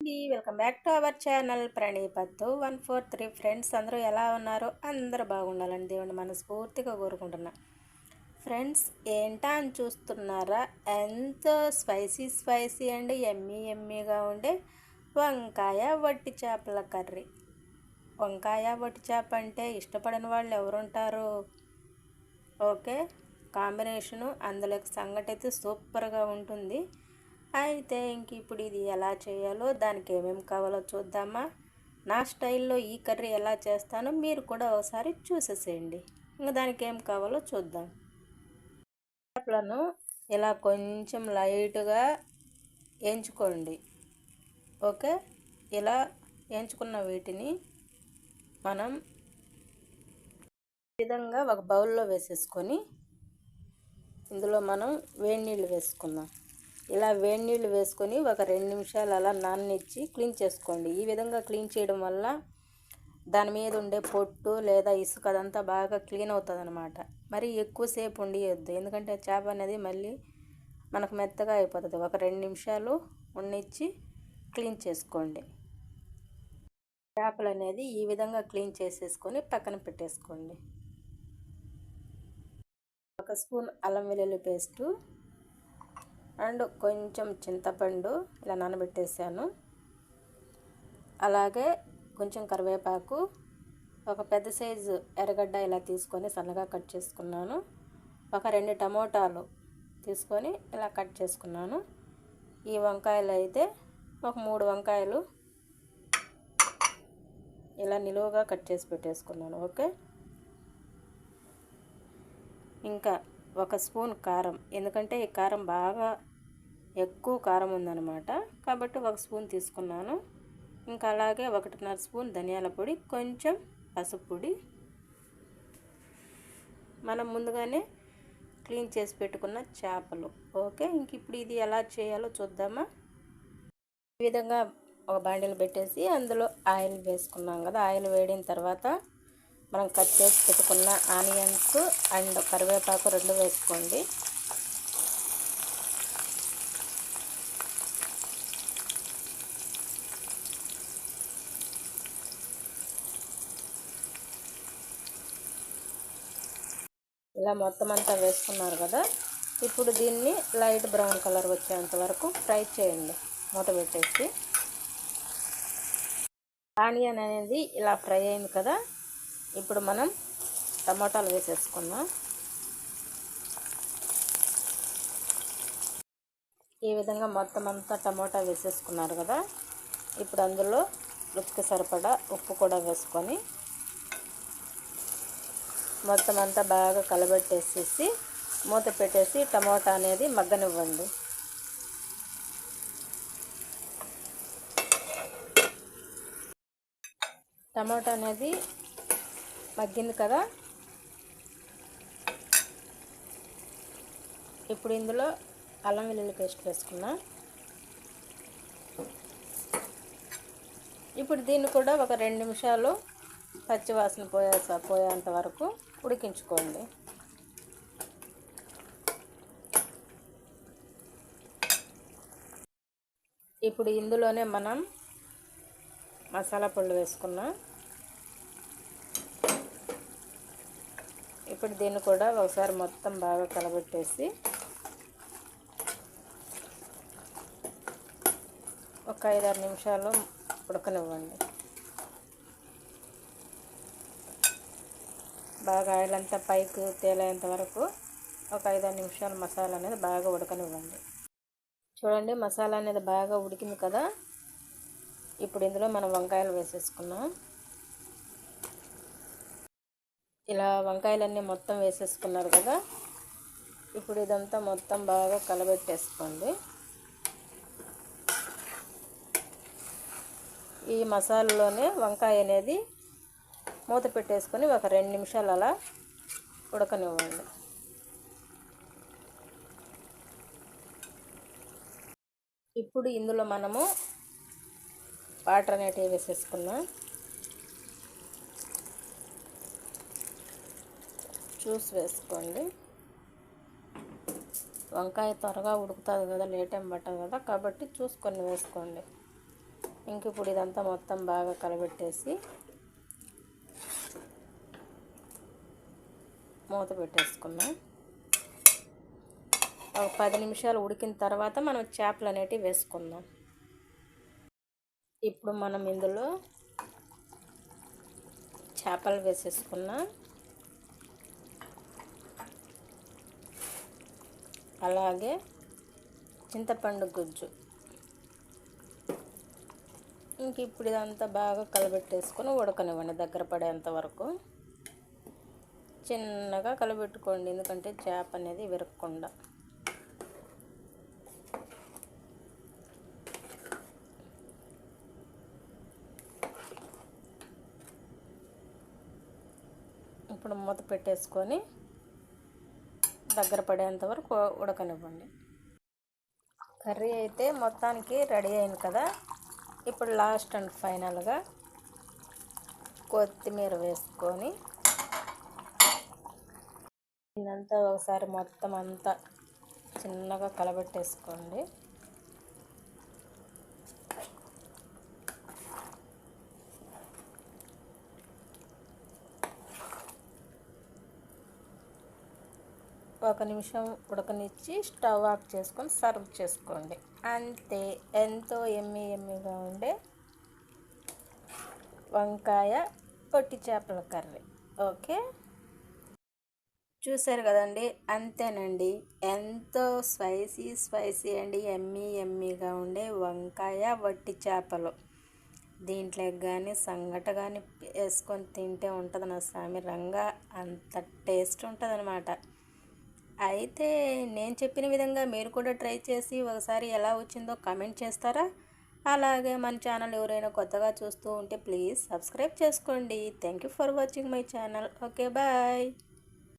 Welcome back to our channel. ప్రణీపత్తు one four three friends. అందరూ ఎలా ఉన్నారు అందరూ బాగుండాలని దేవుని మనస్ఫూర్తిగా కోరుకుంటున్నా. ఫ్రెండ్స్ ఏంటా అని చూస్తున్నారా? ఎంతో స్పైసీ స్పైసీ అండ్. ఎమ్మీ ఎమ్మీగా ఉండే వంకాయ వట్టి చేపల కర్రీ. వంకాయ వట్టి చేప అంటే ఇష్టపడని వాళ్ళు ఎవరుంటారు? ఓకే. కాంబినేషను అందులోకి సంగటి అయితే సూపర్గా ఉంటుంది. అయితే ఇంక ఇప్పుడు ఇది ఎలా చేయాలో దానికి ఏమేమి కావాలో చూద్దామా? నా స్టైల్లో ఈ కర్రీ ఎలా చేస్తానో మీరు కూడా ఒకసారి చూసేసేయండి. ఇంకా దానికి ఏం కావాలో చూద్దాం. చేపలను ఇలా కొంచెం లైట్గా వేయించుకోండి ఓకే? ఇలా వేయించుకున్న వీటిని మనం విధంగా ఒక బౌల్లో వేసేసుకొని ఇందులో మనం వేడి నీళ్ళు వేసుకుందాం. ఇలా వేడి నీళ్ళు వేసుకొని ఒక రెండు నిమిషాలు అలా నాననిచ్చి క్లీన్ చేసుకోండి. ఈ విధంగా క్లీన్ చేయడం వల్ల దాని మీద ఉండే పొట్టు లేదా ఇసుక అదంతా బాగా క్లీన్ అవుతుంది అనమాట మరి ఎక్కువసేపు ఉండియొద్దు. ఎందుకంటే చేప అనేది మళ్ళీ మనకు మెత్తగా అయిపోతుంది. ఒక రెండు నిమిషాలు ఉండిచ్చి క్లీన్ చేసుకోండి. చేపలు అనేది ఈ విధంగా క్లీన్ చేసేసుకొని పక్కన పెట్టేసుకోండి. ఒక స్పూన్ అల్లం వెల్లుల్లి పేస్టు అండ్ కొంచెం చింతపండు ఇలా నానబెట్టేసాను. అలాగే కొంచెం కరివేపాకు ఒక పెద్ద సైజు ఎర్రగడ్డ ఇలా తీసుకొని సన్నగా కట్ చేసుకున్నాను. ఒక రెండు టమోటాలు తీసుకొని ఇలా కట్ చేసుకున్నాను. ఈ వంకాయలు అయితే ఒక మూడు వంకాయలు ఇలా నిలువుగా కట్ చేసి పెట్టేసుకున్నాను. ఓకే? ఇంకా ఒక స్పూన్ కారం. ఎందుకంటే ఈ కారం బాగా ఎక్కువ కారం ఉందన్నమాట. కాబట్టి ఒక స్పూన్ తీసుకున్నాను. ఇంకా అలాగే ఒకటిన్నర స్పూన్ ధనియాల పొడి కొంచెం పసుపు పొడి. మనం ముందుగానే క్లీన్ చేసి పెట్టుకున్న చేపలు. ఓకే? ఇంక ఇప్పుడు ఇది ఎలా చేయాలో చూద్దామా? ఈ విధంగా ఒక బాండిల్ పెట్టేసి అందులో ఆయిల్ వేసుకున్నాం కదా. ఆయిల్ వేడిన తర్వాత మనం కట్ చేసి పెట్టుకున్న ఆనియన్స్ అండ్ కరివేపాకు రెండు వేసుకోండి. ఇలా మొత్తం అంతా వేసుకున్నారు కదా. ఇప్పుడు దీన్ని లైట్ బ్రౌన్ కలర్ వచ్చేంత వరకు ఫ్రై చేయండి మూత పెట్టేసి. ఆనియన్ అనేది ఇలా ఫ్రై అయింది కదా. ఇప్పుడు మనం టమాటాలు వేసేసుకుందాం. ఈ విధంగా మొత్తం అంతా టమాటా వేసేసుకున్నారు కదా. ఇప్పుడు అందులో రుచికి సరిపడా ఉప్పు కూడా వేసుకొని మొత్తం అంతా బాగా కలబెట్టేసేసి మూత పెట్టేసి టమాటా అనేది మగ్గనివ్వండి. టమాటా అనేది మగ్గింది కదా? ఇప్పుడు ఇందులో అల్లం వెల్లుల్లి పేస్ట్ వేసుకున్నా ఇప్పుడు దీన్ని కూడా ఒక రెండు నిమిషాలు పచ్చివాసన పోయే పోయేంత వరకు ఉడికించుకోండి. ఇప్పుడు ఇందులోనే మనం మసాలా పొళ్ళు వేసుకున్నాం. ఇప్పుడు దీన్ని కూడా ఒకసారి మొత్తం బాగా కలబెట్టేసి ఒక ఐదారు నిమిషాలు ఉడకనివ్వండి. బాగా ఆయిల్ అంతా పైకి తేలేంత వరకు ఒక ఐదారు నిమిషాలు మసాలా అనేది బాగా ఉడకనివ్వండి. చూడండి మసాలా అనేది బాగా ఉడికింది కదా? ఇప్పుడు ఇందులో మనం వంకాయలు వేసేసుకున్నాం ఇలా వంకాయలన్నీ మొత్తం వేసేసుకున్నారు కదా. ఇప్పుడు ఇదంతా మొత్తం బాగా కలబెట్టేసుకోండి. ఈ మసాలాలోనే వంకాయ అనేది మూత పెట్టేసుకొని ఒక రెండు నిమిషాలు అలా ఉడకనివ్వండి. ఇప్పుడు ఇందులో మనము వాటర్ అనేటివి వేసేసుకున్నాం జ్యూస్ వేసుకోండి. వంకాయ త్వరగా ఉడుకుతుంది కదా లేట్ ఏం పట్టదు కదా కాబట్టి చూసుకొని వేసుకోండి. ఇంక ఇప్పుడు ఇదంతా మొత్తం బాగా కలబెట్టేసి మూత పెట్టేసుకున్నాం ఒక పది నిమిషాలు ఉడికిన తర్వాత మనం చేపలు అనేటివి వేసుకుందాం. ఇప్పుడు మనం ఇందులో చేపలు వేసేసుకున్నాం. అలాగే చింతపండు గుజ్జు. ఇంక ఇప్పుడు ఇదంతా బాగా కలబెట్టేసుకొని ఉడకనివ్వండి దగ్గర పడేంత వరకు. చిన్నగా కలబెట్టుకోండి ఎందుకంటే చేప అనేది విరగకుండా. ఇప్పుడు మూత పెట్టేసుకొని దగ్గర పడేంత వరకు ఉడకనివ్వండి. కర్రీ అయితే మొత్తానికి రెడీ అయింది కదా. ఇప్పుడు లాస్ట్ అండ్ ఫైనల్గా కొత్తిమీర వేసుకొని ఇదంతా ఒకసారి మొత్తం అంతా చిన్నగా కలబెట్టేసుకోండి. ఒక నిమిషం ఉడకనిచ్చి స్టవ్ ఆఫ్ చేసుకొని సర్వ్ చేసుకోండి. అంతే ఎంతో ఎమ్మి ఎమ్మిగా ఉండే వంకాయ పొట్టి చేపల కర్రీ. ఓకే? చూసారు కదండి అంతేనండి. ఎంతో స్పైసీ స్పైసీ అండి ఎమ్మి ఎమ్మీగా ఉండే వంకాయ వట్టి చేపలు. దీంట్లో కానీ సంగట కానీ వేసుకొని తింటే ఉంటుంది నా స్వామి రంగా. అంత టేస్ట్ ఉంటుంది అయితే నేను చెప్పిన విధంగా మీరు కూడా ట్రై చేసి ఒకసారి ఎలా వచ్చిందో కమెంట్ చేస్తారా? అలాగే మన ఛానల్ ఎవరైనా కొత్తగా చూస్తూ ఉంటే ప్లీజ్ సబ్స్క్రైబ్ చేసుకోండి. Thank you for watching my channel. Okay bye.